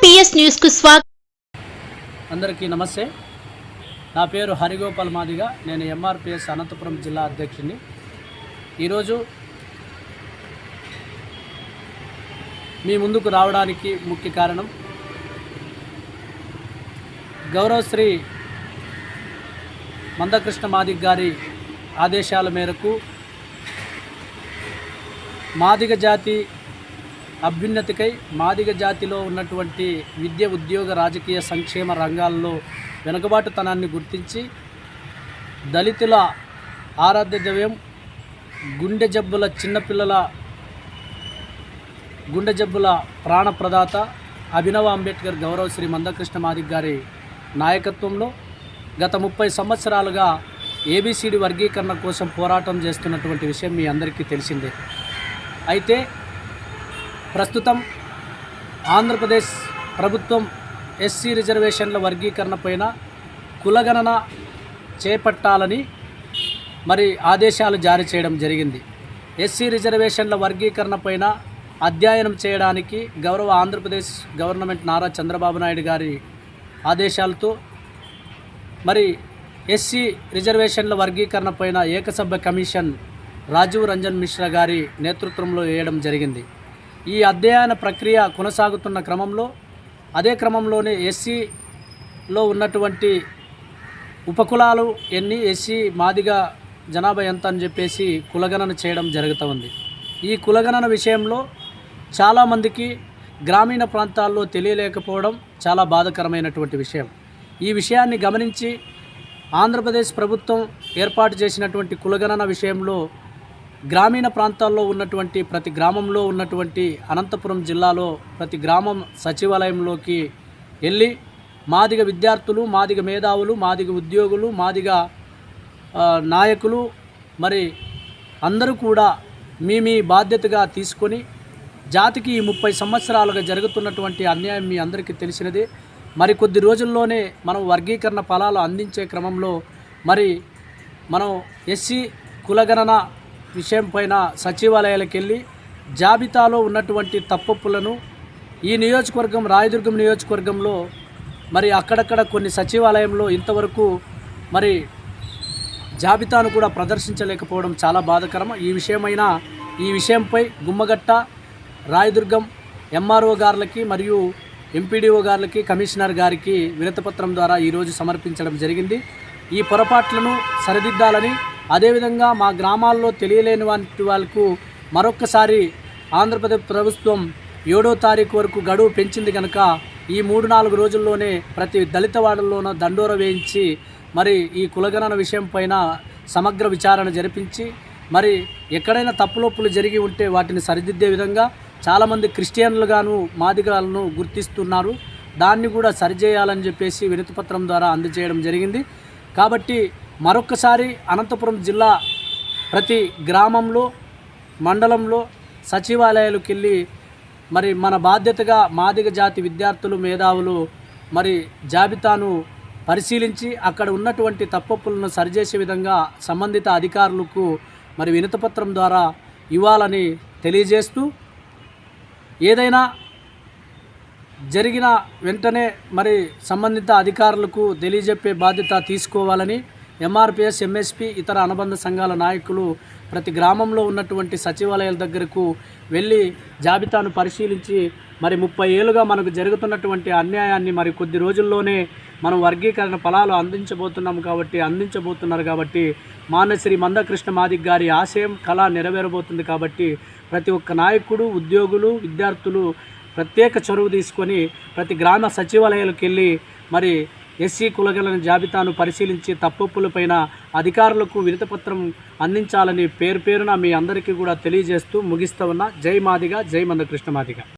న్యూస్కు స్వాగతం. అందరికీ నమస్తే. నా పేరు హరిగోపాల్ మాదిగ. నేను ఎంఆర్పిఎస్ అనంతపురం జిల్లా అధ్యక్షుడిని. ఈరోజు మీ ముందుకు రావడానికి ముఖ్య కారణం గౌరవశ్రీ మందకృష్ణ మాదిగ్ గారి ఆదేశాల మేరకు మాదిగ జాతి అభ్యున్నతికై మాదిగ జాతిలో ఉన్నటువంటి విద్య ఉద్యోగ రాజకీయ సంక్షేమ రంగాల్లో వెనుకబాటుతనాన్ని గుర్తించి దళితుల ఆరాధ్య ద్రవ్యం గుండె జబ్బుల చిన్నపిల్లల గుండె జబ్బుల ప్రాణప్రదాత అభినవ అంబేద్కర్ గౌరవ శ్రీ మందకృష్ణ మాదిక్ గారి నాయకత్వంలో గత ముప్పై సంవత్సరాలుగా ఏబిసిడి వర్గీకరణ కోసం పోరాటం చేస్తున్నటువంటి విషయం మీ అందరికీ తెలిసిందే. అయితే ప్రస్తుతం ఆంధ్రప్రదేశ్ ప్రభుత్వం ఎస్సీ రిజర్వేషన్ల వర్గీకరణ పైన కులగణన చేపట్టాలని మరి ఆదేశాలు జారీ చేయడం జరిగింది. ఎస్సీ రిజర్వేషన్ల వర్గీకరణ పైన అధ్యయనం చేయడానికి గౌరవ ఆంధ్రప్రదేశ్ గవర్నమెంట్ నారా చంద్రబాబు నాయుడు గారి ఆదేశాలతో మరి ఎస్సీ రిజర్వేషన్ల వర్గీకరణ పైన ఏకసభ్య కమిషన్ రాజీవ్ రంజన్ మిశ్రా గారి నేతృత్వంలో వేయడం జరిగింది. ఈ అధ్యయన ప్రక్రియ కొనసాగుతున్న క్రమంలో అదే క్రమంలోనే ఎస్సీలో ఉన్నటువంటి ఉపకులాలు ఎన్ని ఎస్సీ మాదిగా జనాభా ఎంత అని చెప్పేసి కులగణన చేయడం జరుగుతూ ఉంది. ఈ కులగణన విషయంలో చాలామందికి గ్రామీణ ప్రాంతాల్లో తెలియలేకపోవడం చాలా బాధకరమైనటువంటి విషయం. ఈ విషయాన్ని గమనించి ఆంధ్రప్రదేశ్ ప్రభుత్వం ఏర్పాటు చేసినటువంటి కులగణన విషయంలో గ్రామీణ ప్రాంతాల్లో ఉన్నటువంటి ప్రతి గ్రామంలో ఉన్నటువంటి అనంతపురం జిల్లాలో ప్రతి గ్రామం సచివాలయంలోకి వెళ్ళి మాదిగ విద్యార్థులు మాదిగ మేధావులు మాదిగ ఉద్యోగులు మాదిగ నాయకులు మరి అందరూ కూడా మీ మీ బాధ్యతగా తీసుకొని జాతికి ఈ ముప్పై సంవత్సరాలుగా జరుగుతున్నటువంటి అన్యాయం మీ అందరికీ తెలిసినదే. మరి కొద్ది రోజుల్లోనే మనం వర్గీకరణ ఫలాలు అందించే క్రమంలో మరి మనం ఎస్సీ కులగణన విషయం పైన సచివాలయాలకు వెళ్ళి జాబితాలో ఉన్నటువంటి తప్పొప్పులను ఈ నియోజకవర్గం రాయదుర్గం నియోజకవర్గంలో మరి అక్కడక్కడ కొన్ని సచివాలయంలో ఇంతవరకు మరి జాబితాను కూడా ప్రదర్శించలేకపోవడం చాలా బాధకరం. ఈ విషయమైన ఈ విషయంపై గుమ్మగట్ట రాయదుర్గం ఎంఆర్ఓ గారులకి మరియు ఎంపీడీఓ గారులకి కమిషనర్ గారికి వినతపత్రం ద్వారా ఈరోజు సమర్పించడం జరిగింది. ఈ పొరపాట్లను సరిదిద్దాలని అదేవిధంగా మా గ్రామాల్లో తెలియలేని వంటి వాళ్ళకు మరొక్కసారి ఆంధ్రప్రదేశ్ ప్రభుత్వం ఏడో తారీఖు వరకు గడువు పెంచింది కనుక ఈ మూడు నాలుగు రోజుల్లోనే ప్రతి దళిత వాడల్లోనూ దండోర వేయించి మరి ఈ కులగణన విషయం పైన సమగ్ర విచారణ జరిపించి మరి ఎక్కడైనా తప్పులొప్పులు జరిగి ఉంటే వాటిని సరిదిద్దే విధంగా చాలామంది క్రిస్టియన్లుగాను మాదిగాలను గుర్తిస్తున్నారు. దాన్ని కూడా సరిచేయాలని చెప్పేసి వినతిపత్రం ద్వారా అందజేయడం జరిగింది. కాబట్టి మరొకసారి అనంతపురం జిల్లా ప్రతి గ్రామంలో మండలంలో సచివాలయాలకు వెళ్ళి మరి మన బాధ్యతగా మాదిగ జాతి విద్యార్థులు మేధావులు మరి జాబితాను పరిశీలించి అక్కడ ఉన్నటువంటి తప్పప్పులను సరిచేసే విధంగా సంబంధిత అధికారులకు మరి వినతపత్రం ద్వారా ఇవ్వాలని తెలియజేస్తూ ఏదైనా జరిగిన వెంటనే మరి సంబంధిత అధికారులకు తెలియజెప్పే బాధ్యత తీసుకోవాలని ఎంఆర్పిఎస్ ఎంఎస్పి ఇతర అనుబంధ సంఘాల నాయకులు ప్రతి గ్రామంలో ఉన్నటువంటి సచివాలయాల దగ్గరకు వెళ్ళి జాబితాను పరిశీలించి మరి ముప్పై ఏళ్ళుగా మనకు జరుగుతున్నటువంటి అన్యాయాన్ని మరి కొద్ది రోజుల్లోనే మనం వర్గీకరణ ఫలాలు అందించబోతున్నాం కాబట్టి అందించబోతున్నారు కాబట్టి మానశ్రీ మందకృష్ణ మాదిక్ గారి ఆశయం కళ నెరవేరబోతుంది కాబట్టి ప్రతి ఒక్క నాయకుడు ఉద్యోగులు విద్యార్థులు ప్రత్యేక చొరవ తీసుకొని ప్రతి గ్రామ సచివాలయాలకు వెళ్ళి మరి ఎస్సీ కులగల జాబితాను పరిశీలించి తప్పొప్పులపైన అధికారులకు వినతపత్రం అందించాలని పేరు పేరున మీ అందరికీ కూడా తెలియజేస్తూ ముగిస్తూ ఉన్న. జై మాదిగా జై మందకృష్ణ మాదిగా.